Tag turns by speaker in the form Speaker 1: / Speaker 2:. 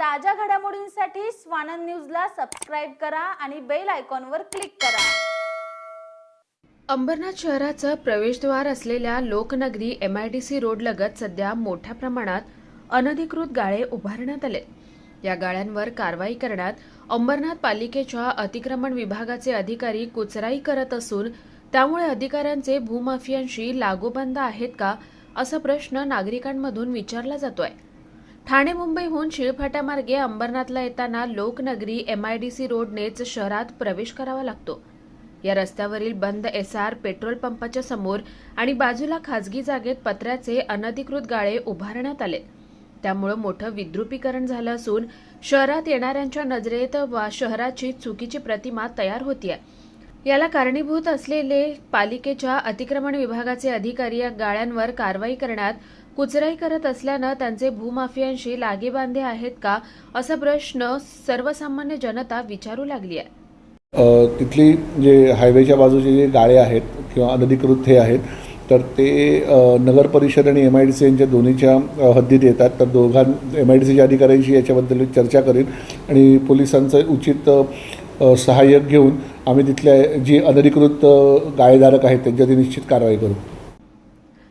Speaker 1: ताज्या घडामोडींसाठी स्वानंद न्यूजला सबस्क्राईब करा आणि बेल आयकॉनवर क्लिक करा.
Speaker 2: अंबरनाथ शहराचं प्रवेशद्वार असलेल्या Loknagari M I D C रोडलगत सध्या मोठ्या प्रमाणात अनधिकृत गाळे उभारण्यात आले. या गाळ्यांवर कारवाई करण्यात अंबरनाथ पालिकेच्या अतिक्रमण विभागाचे अधिकारी कुचराई करत असून त्यामुळे अधिकाऱ्यांचे भूमाफियांशी लागोबंद आहेत का असा प्रश्न नागरिकांमधून विचारला जातोय. ठाणे मुंबईहून शिळफाट्यामार्गे अंबरनाथला येताना Loknagari M I D C रोडनेच शहरात प्रवेश करावा लागतो. या रस्त्यावरील बंद एस आर पेट्रोल पंपाच्या समोर आणि बाजूला खासगी जागेत पत्र्याचे अनधिकृत गाळे उभारण्यात आले. त्यामुळं मोठं विद्रुपीकरण झालं असून शहरात येणाऱ्यांच्या नजरेत वा शहराची चुकीची प्रतिमा तयार होतीये. याला कारणीभूत असलेले पालिकेच्या अतिक्रमण विभागाचे अधिकारी या गाळ्यांवर कारवाई करण्यात कुचराई करत असल्यानं त्यांचे भूमाफियांशी लागेबांधे आहेत का असा प्रश्न सर्वसामान्य जनता विचारू लागली आहे.
Speaker 3: तिथली जे हायवेच्या बाजूचे जे गाळे आहेत किंवा अनधिकृत हे आहेत तर ते नगर परिषद आणि एम आय डी सी यांच्या दोन्हीच्या हद्दीत येतात. तर दोघां एम आय डी सीच्या अधिकाऱ्यांशी याच्याबद्दल चर्चा करेन आणि पोलिसांचं उचित सहाय्यक घेऊन आम्ही तिथल्या जी अनधिकृत गाळेधारक आहेत त्यांच्यावरती निश्चित कारवाई करू.